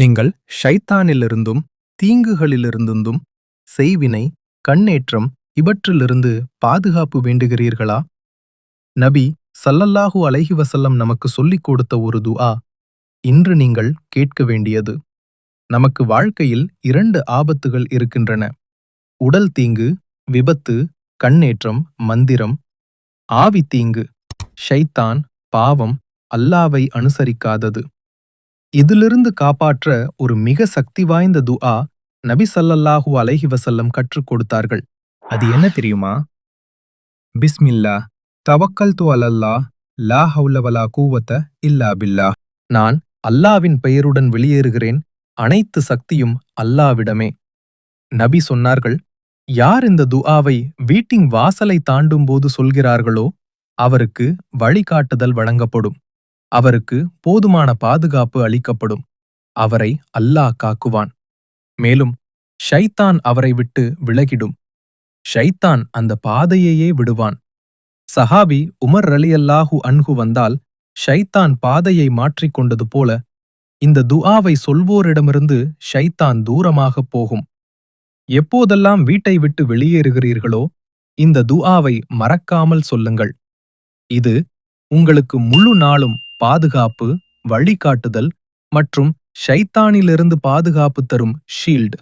நீங்கள் ஷைத்தானிலிருந்தும் தீங்குகளிலிருந்தும் செய்வினை கண்ணேற்றம் இவற்றிலிருந்து பாதுகாப்பு வேண்டுகிறீர்களா? நபி சல்லல்லாஹு அலைஹி வசல்லம் நமக்கு சொல்லிக் கொடுத்த ஒரு துஆ இன்று நீங்கள் கேட்க வேண்டியது. நமக்கு வாழ்க்கையில் இரண்டு ஆபத்துகள் இருக்கின்றன. உடல் தீங்கு விபத்து கண்ணேற்றம் மந்திரம். ஆவி தீங்கு ஷைத்தான் பாவம் அல்லாவை அனுசரிக்காதது. இதிலிருந்து காப்பாற்ற ஒரு மிக சக்தி வாய்ந்த துஆ நபி சல்லல்லாஹு அலைஹி வசல்லம் கற்றுக் கொடுத்தார்கள். அது என்ன தெரியுமா? பிஸ்மில்லா தவக்கல் து அலல்லா லா ஹவுலவலா கூவத்த இல்லா பில்லா. நான் அல்லாவின் பெயருடன் வெளியேறுகிறேன் அனைத்து சக்தியும் அல்லாவிடமே. நபி சொன்னார்கள் யார் இந்த துஆவை வீட்டின் வாசலை தாண்டும் போது சொல்கிறார்களோ அவருக்கு வழிகாட்டுதல் வழங்கப்படும். அவருக்கு போதுமான பாதுகாப்பு அளிக்கப்படும். அவரை அல்லாஹ் காக்குவான். மேலும் ஷைத்தான் அவரை விட்டு விலகிடும். ஷைத்தான் அந்த பாதையையே விடுவான். சஹாபி உமர் ரலியல்லாஹு அன்ஹு வந்தால் ஷைத்தான் பாதையை மாற்றிக்கொண்டது போல இந்த துஆவை சொல்வோரிடமிருந்து ஷைத்தான் தூரமாகப் போகும். எப்போதெல்லாம் வீட்டை விட்டு வெளியேறுகிறீர்களோ இந்த துஆவை மறக்காமல் சொல்லுங்கள். இது உங்களுக்கு முழு நாளும் பாதுகாப்பு வழிகாட்டுதல் மற்றும் ஷைத்தானிலிருந்து பாதுகாப்பு தரும் ஷீல்டு